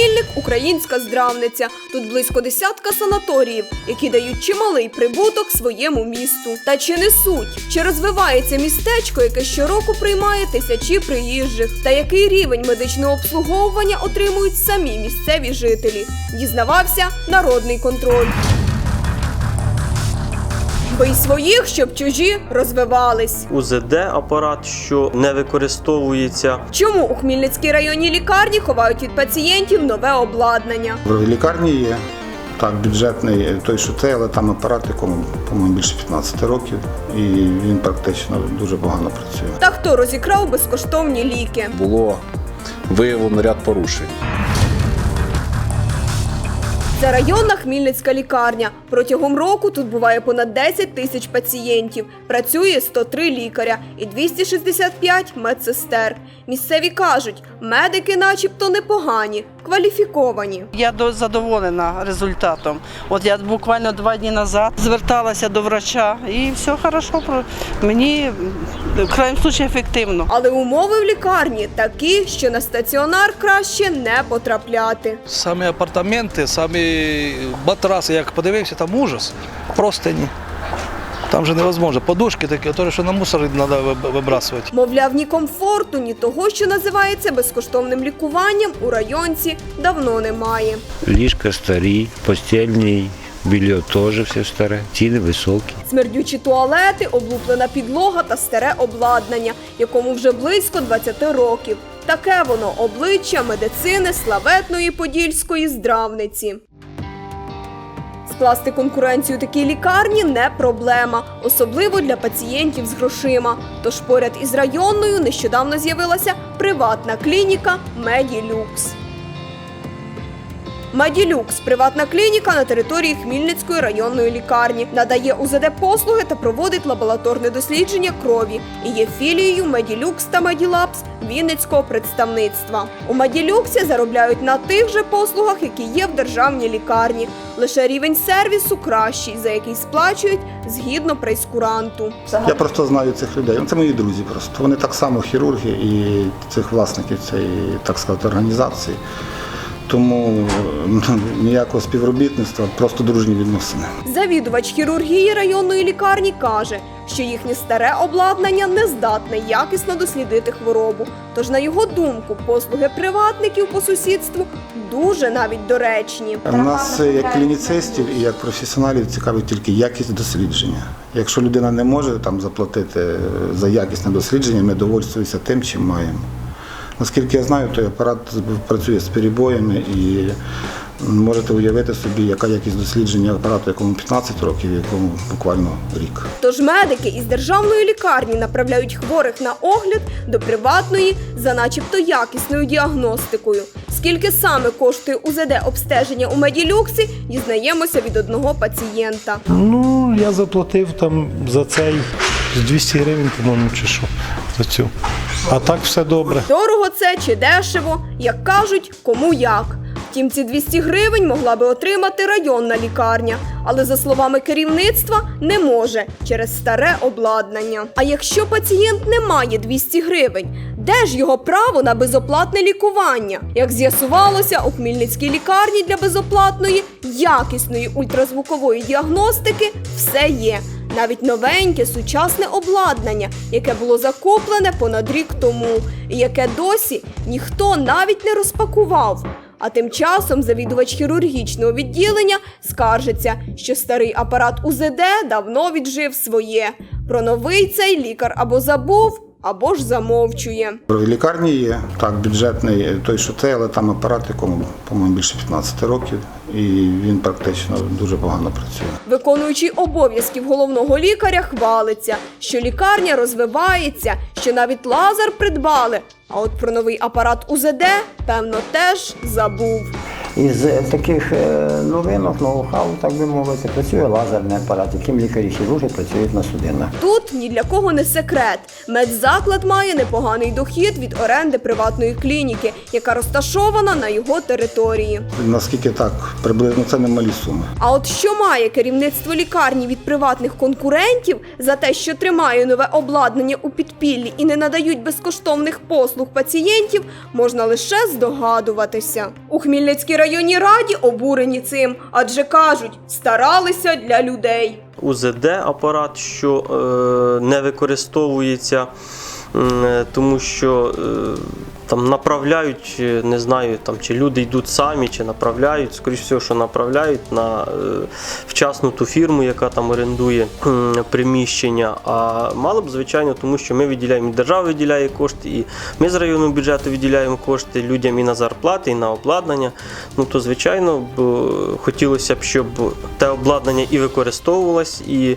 Місто українська здравниця. Тут близько десятка санаторіїв, які дають чималий прибуток своєму місту. Та чи не суть? Чи розвивається містечко, яке щороку приймає тисячі приїжджих? Та який рівень медичного обслуговування отримують самі місцеві жителі? Дізнавався народний контроль. Бий своїх, щоб чужі розвивались. УЗД апарат, що не використовується. Чому у Хмільницькій районній лікарні ховають від пацієнтів нове обладнання? В лікарні є так, бюджетний е, той, що це, але там апарат, якому, по-моєму, більше 15 років, і він практично дуже погано працює. Та хто розікрав безкоштовні ліки? було виявлено ряд порушень. Це районна хмільницька лікарня. Протягом року тут буває понад 10 тисяч пацієнтів. Працює 103 лікаря і 265 медсестер. Місцеві кажуть, медики, начебто, непогані, кваліфіковані. Я до- задоволена результатом. От я буквально два дні назад зверталася до врача і все хорошо. Мені в крайньому случаю ефективно. Але умови в лікарні такі, що на стаціонар краще не потрапляти. Самі апартаменти, самі матраси, як подивився, там ужас. Простині. Там же невозможно. Подушки такі, то, що на мусор треба вибрасувати. Мовляв, ні комфорту, ні того, що називається безкоштовним лікуванням, у районці давно немає. Ліжка старі, постільний білье теж все старе, ціни високі. Смердючі туалети, облуплена підлога та старе обладнання, якому вже близько 20 років. Таке воно обличчя медицини славетної подільської здравниці. Скласти конкуренцію такій лікарні не проблема, особливо для пацієнтів з грошима. Тож поряд із районною нещодавно з'явилася приватна клініка Меділюкс. Меділюкс приватна клініка на території Хмільницької районної лікарні надає УЗД послуги та проводить лабораторне дослідження крові і є філією Меділюкс та Меділапс Вінницького представництва. У Меділюксі заробляють на тих же послугах, які є в державній лікарні. Лише рівень сервісу кращий, за який сплачують згідно прейскуранту. Я просто знаю цих людей. Це мої друзі просто. Вони так само хірурги і цих власників цієї, так сказати, організації. Тому е, ніякого співробітництва, просто дружні відносини. Завідувач хірургії районної лікарні каже, що їхнє старе обладнання не здатне якісно дослідити хворобу. Тож, на його думку, послуги приватників по сусідству дуже навіть доречні. Нас е, як клініцистів і як професіоналів цікавить тільки якість дослідження. Якщо людина не може там заплатити е, за якісне дослідження, ми довольствуємося тим, чим маємо. Наскільки я знаю, той апарат працює з перебоями і можете уявити собі, яка якість дослідження апарату, якому 15 років, якому буквально рік. Тож медики із державної лікарні направляють хворих на огляд до приватної за начебто якісною діагностикою. Скільки саме коштує УЗД обстеження у меділюксі, дізнаємося від одного пацієнта. Ну, я заплатив там за цей з 200 гривень, по-моєму, чи що за цю. А так все добре. Дорого це чи дешево, як кажуть, кому як. Втім, ці 200 гривень могла би отримати районна лікарня, але за словами керівництва не може через старе обладнання. А якщо пацієнт не має 200 гривень, де ж його право на безоплатне лікування? Як з'ясувалося, у Хмільницькій лікарні для безоплатної якісної ультразвукової діагностики все є. Навіть новеньке сучасне обладнання, яке було закуплене понад рік тому, і яке досі ніхто навіть не розпакував. А тим часом завідувач хірургічного відділення скаржиться, що старий апарат УЗД давно віджив своє. Про новий цей лікар або забув, або ж замовчує. В лікарні є так, бюджетний е, той, що це, але там апарат, якому, по-моєму, більше 15 років, і він практично дуже погано працює. Виконуючий обов'язків головного лікаря хвалиться, що лікарня розвивається, що навіть лазер придбали. А от про новий апарат УЗД, певно, теж забув. Із таких е, новинок, ноу-хау, так би мовити, працює лазерний апарат, яким лікарі хірурги працюють на судинах. Тут ні для кого не секрет. Медзаклад має непоганий дохід від оренди приватної клініки, яка розташована на його території. Наскільки так, приблизно це немалі суми. А от що має керівництво лікарні від приватних конкурентів за те, що тримає нове обладнання у підпіллі і не надають безкоштовних послуг пацієнтів, можна лише здогадуватися. У Хмільницькій районній раді обурені цим, адже кажуть, старалися для людей. УЗД апарат, що е, не використовується, е, тому що е, там направляють, не знаю, там, чи люди йдуть самі, чи направляють, скоріш всього, що направляють на е, вчасну ту фірму, яка там орендує приміщення. А мало б, звичайно, тому що ми виділяємо, і держава виділяє кошти, і ми з районного бюджету виділяємо кошти людям і на зарплати, і на обладнання. Ну то, звичайно, б, хотілося б, щоб те обладнання і використовувалось, і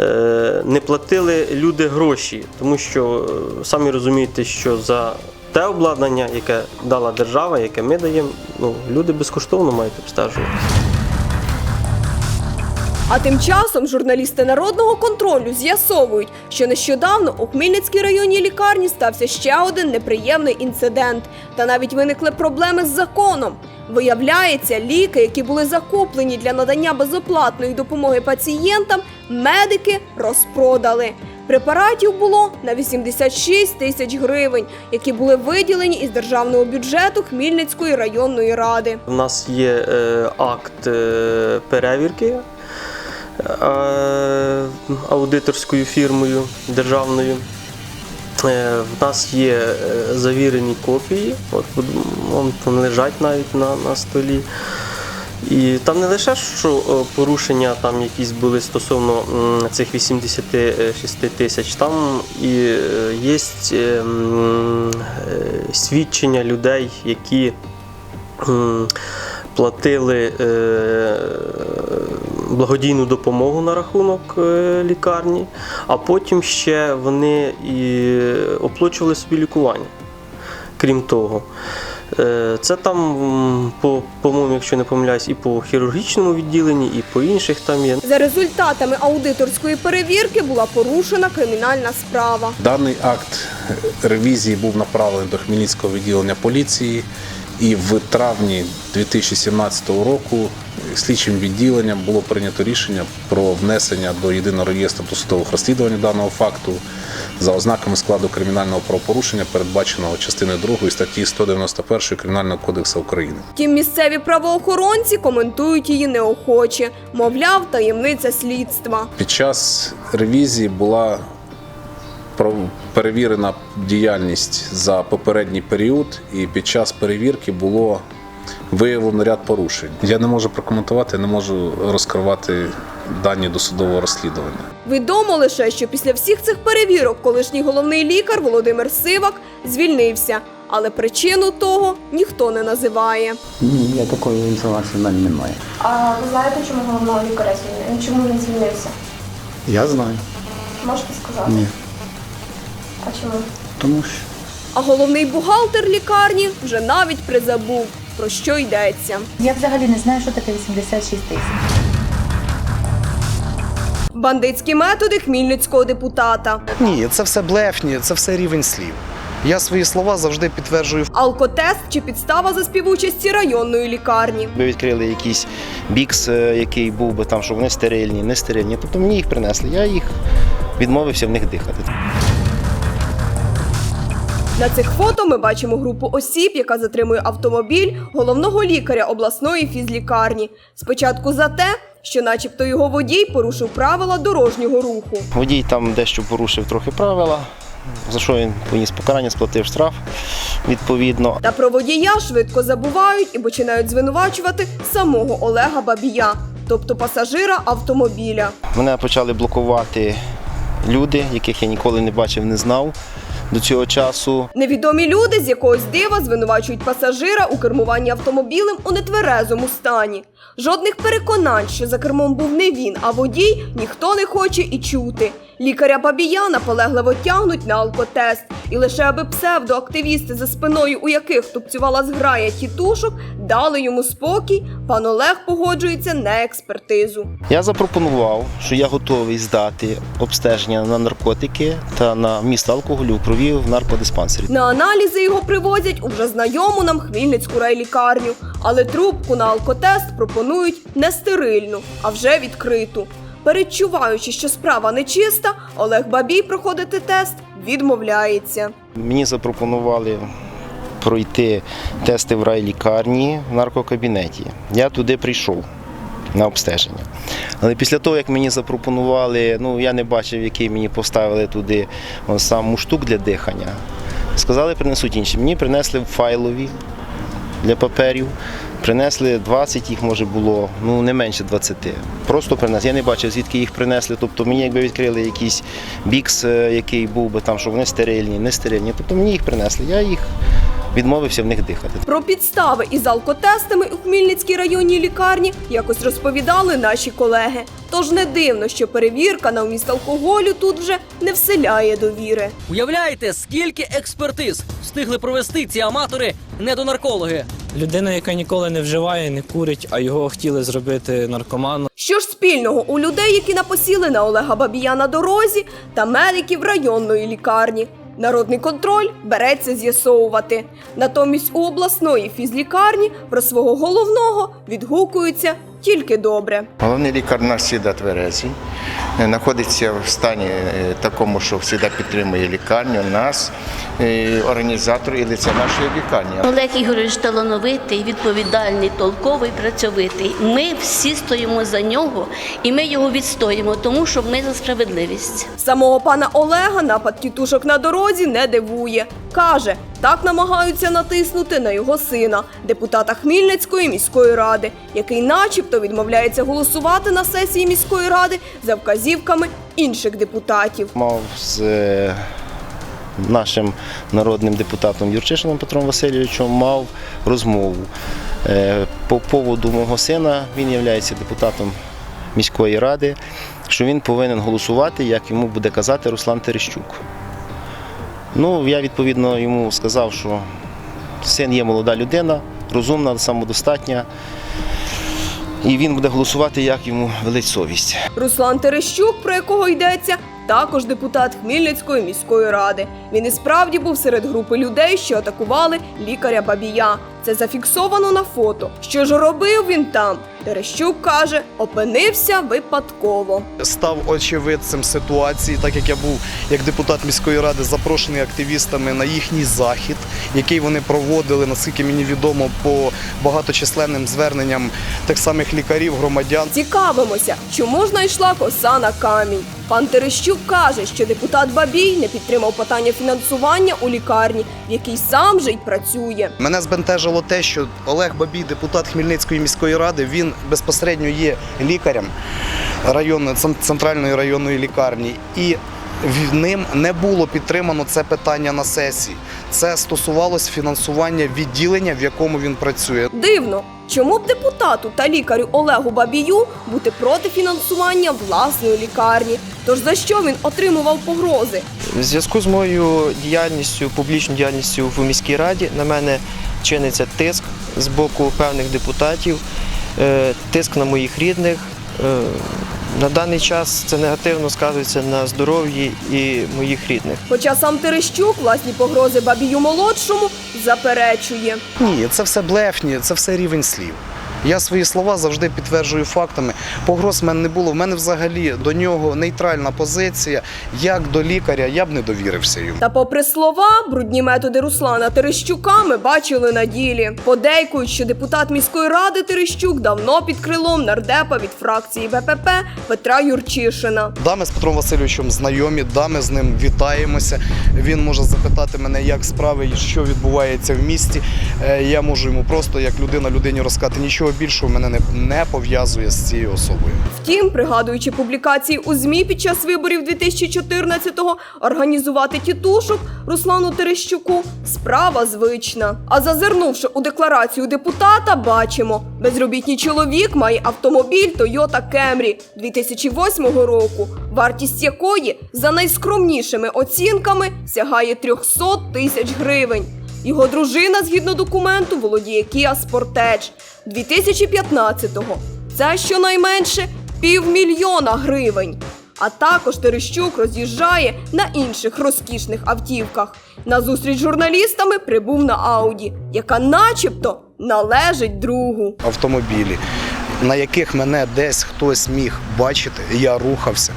е, не платили люди гроші, тому що е, самі розумієте, що за те обладнання, яке дала держава, яке ми даємо, ну, люди безкоштовно мають обстежувати. А тим часом журналісти народного контролю з'ясовують, що нещодавно у Хмельницькій районній лікарні стався ще один неприємний інцидент. Та навіть виникли проблеми з законом. Виявляється, ліки, які були закуплені для надання безоплатної допомоги пацієнтам, медики розпродали. Препаратів було на 86 тисяч гривень, які були виділені із державного бюджету Хмільницької районної ради. У нас є е, акт е, перевірки е, аудиторською фірмою державною. Е, В нас є е, завірені копії, от буд- вон там лежать навіть на, на столі. І там не лише що е, порушення там якісь були стосовно цих 86 тисяч, там і е, є е, свідчення людей, які платили благодійну допомогу на рахунок лікарні, а потім ще вони і оплачували собі лікування. Крім того, це там, по, по-моєму, якщо не помиляюсь, і по хірургічному відділенні, і по інших там є. За результатами аудиторської перевірки була порушена кримінальна справа. Даний акт ревізії був направлений до Хмельницького відділення поліції, і в травні 2017 року слідчим відділенням було прийнято рішення про внесення до єдиного реєстру досудових розслідувань даного факту за ознаками складу кримінального правопорушення, передбаченого частиною 2 статті 191 Кримінального кодексу України. Втім, місцеві правоохоронці коментують її неохоче. Мовляв, таємниця слідства. Під час ревізії була про- перевірена діяльність за попередній період, і під час перевірки було виявлено ряд порушень. Я не можу прокоментувати, не можу розкривати дані досудового розслідування. Відомо лише, що після всіх цих перевірок колишній головний лікар Володимир Сивак звільнився, але причину того ніхто не називає. Ні, я такої інформації в мене немає. А ви знаєте, чому головного лікаря звільнили? Чому він звільнився? Я знаю. Можете сказати? Ні. А чому? Тому що. А головний бухгалтер лікарні вже навіть призабув, про що йдеться. Я взагалі не знаю, що таке 86 тисяч. Бандитські методи хмільницького депутата. Ні, це все блефні, це все рівень слів. Я свої слова завжди підтверджую Алкотест чи підстава за співучасті районної лікарні. Ми відкрили якийсь бікс, е, який був би там, що вони стерильні, не стерильні. Тобто мені їх принесли. Я їх відмовився в них дихати. На цих фото ми бачимо групу осіб, яка затримує автомобіль головного лікаря обласної фізлікарні. Спочатку за те, що, начебто, його водій порушив правила дорожнього руху. Водій там дещо порушив трохи правила, за що він поніс покарання, сплатив штраф відповідно. Та про водія швидко забувають і починають звинувачувати самого Олега Бабія, тобто пасажира автомобіля. Мене почали блокувати люди, яких я ніколи не бачив, не знав до цього часу. Невідомі люди з якогось дива звинувачують пасажира у кермуванні автомобілем у нетверезому стані. Жодних переконань, що за кермом був не він, а водій, ніхто не хоче і чути. Лікаря Бабія наполегливо тягнуть на алкотест, і лише аби псевдоактивісти, за спиною у яких тупцювала зграя тітушок, дали йому спокій, пан Олег погоджується на експертизу. Я запропонував, що я готовий здати обстеження на наркотики та на вміст алкоголю в крові в наркодиспансері. На аналізи його привозять у вже знайому нам Хмельницьку райлікарню, але трубку на алкотест пропонують не стерильну, а вже відкриту. Передчуваючи, що справа нечиста, Олег Бабій проходити тест відмовляється. Мені запропонували пройти тести в райлікарні в наркокабінеті. Я туди прийшов на обстеження. Але після того, як мені запропонували, ну я не бачив, який мені поставили туди сам муштук для дихання. Сказали, принесуть інші. Мені принесли файлові для паперів. Принесли 20, їх може було ну не менше 20. Просто принесли. Я не бачив, звідки їх принесли. Тобто мені якби відкрили якийсь бікс, е, який був би там, що вони стерильні, не стерильні. Тобто мені їх принесли. Я їх відмовився в них дихати. Про підстави із алкотестами у Хмельницькій районній лікарні якось розповідали наші колеги. Тож не дивно, що перевірка на вміст алкоголю тут вже не вселяє довіри. Уявляєте, скільки експертиз встигли провести ці аматори недонаркологи? Людина, яка ніколи не вживає, не курить, а його хотіли зробити наркоманом. Що ж спільного у людей, які напосіли на Олега Бабія на дорозі, та медиків районної лікарні? Народний контроль береться з'ясовувати. Натомість у обласної фізлікарні про свого головного відгукуються тільки добре. Головний лікар наш завжди тверезий, е, знаходиться в стані е, такому, що завжди підтримує лікарню, нас, е, організатор і лице нашої лікарні. Олег Ігорович талановитий, відповідальний, толковий, працьовитий. Ми всі стоїмо за нього і ми його відстоїмо, тому що ми за справедливість. Самого пана Олега напад тітушок на дорозі не дивує. Каже, так намагаються натиснути на його сина, депутата Хмільницької міської ради, який начебто відмовляється голосувати на сесії міської ради за вказівками інших депутатів. Мав з е, нашим народним депутатом Юрчишиним Петром Васильовичем мав розмову е, по поводу мого сина. Він є депутатом міської ради, що він повинен голосувати, як йому буде казати Руслан Терещук. Ну, я відповідно йому сказав, що син є молода людина, розумна, самодостатня. І він буде голосувати, як йому велить совість. Руслан Терещук, про якого йдеться, також депутат Хмельницької міської ради. Він і справді був серед групи людей, що атакували лікаря Бабія. Це зафіксовано на фото. Що ж робив він там? Терещук каже, опинився випадково. Став очевидцем ситуації, так як я був як депутат міської ради запрошений активістами на їхній захід, який вони проводили, наскільки мені відомо, по багаточисленним зверненням тих самих лікарів, громадян. Цікавимося, чому ж знайшла коса на камінь. Пан Терещук каже, що депутат Бабій не підтримав питання фінансування у лікарні, в якій сам же й працює. Мене збентежило те, що Олег Бабій, депутат Хмельницької міської ради, він безпосередньо є лікарем районної центральної районної лікарні. І в- ним не було підтримано це питання на сесії. Це стосувалось фінансування відділення, в якому він працює. Дивно, чому б депутату та лікарю Олегу Бабію бути проти фінансування власної лікарні? Тож за що він отримував погрози? В зв'язку з моєю діяльністю, публічною діяльністю в міській раді на мене чиниться тиск з боку певних депутатів, тиск на моїх рідних. Е, На даний час це негативно сказується на здоров'ї і моїх рідних. Хоча сам Терещук власні погрози Бабію молодшому заперечує. Ні, це все блефні, це все рівень слів. Я свої слова завжди підтверджую фактами. Погроз в мене не було. В мене взагалі до нього нейтральна позиція. Як до лікаря, я б не довірився йому. Та попри слова, брудні методи Руслана Терещука ми бачили на ділі. Подейкують, що депутат міської ради Терещук давно під крилом нардепа від фракції БПП Петра Юрчишина. Да, ми з Петром Васильовичем знайомі, да, ми з ним вітаємося. Він може запитати мене, як справи і що відбувається в місті. Е, Я можу йому просто як людина людині розказати. Нічого більшого мене не, не пов'язує з цією особою. Втім, пригадуючи публікації у ЗМІ під час виборів 2014-го, організувати тітушок Руслану Терещуку справа звична. А зазирнувши у декларацію депутата, бачимо, безробітний чоловік має автомобіль Toyota Camry 2008 року, вартість якої за найскромнішими оцінками сягає 300 тисяч гривень. Його дружина, згідно документу, володіє Kia Sportage 2015-го. Це щонайменше півмільйона гривень. А також Терещук роз'їжджає на інших розкішних автівках. На зустріч з журналістами прибув на Ауді, яка начебто належить другу. автомобілі, на яких мене десь хтось міг бачити, я рухався.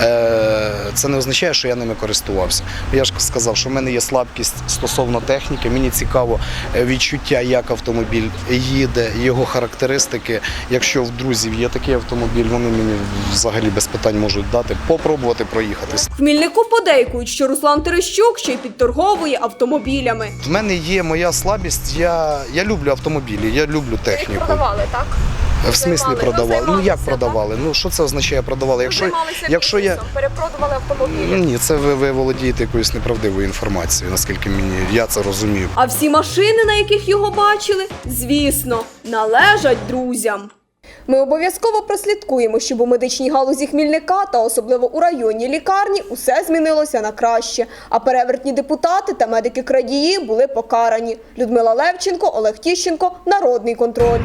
Е, Це не означає, що я ними користувався. Я ж сказав, що в мене є слабкість стосовно техніки. Мені цікаво е, відчуття, як автомобіль їде, його характеристики. Якщо в друзів є такий автомобіль, вони мені взагалі без питань можуть дати, попробувати проїхатись. В Хмільнику подейкують, що Руслан Терещук ще й підторговує автомобілями. В мене є моя слабість. Я, я люблю автомобілі, я люблю техніку. Продавали, так? В смислі продавали? ну, Ну як продавали? Ну що це означає продавали? Якщо, якщо я перепродували автомобілі. ні, це ви, ви володієте якоюсь неправдивою інформацією, наскільки мені я це розумію. А всі машини, на яких його бачили, звісно, належать друзям. Ми обов'язково прослідкуємо, щоб у медичній галузі Хмільника та особливо у районній лікарні усе змінилося на краще. А перевертні депутати та медики-крадії були покарані. Людмила Левченко, Олег Тіщенко, Народний контроль.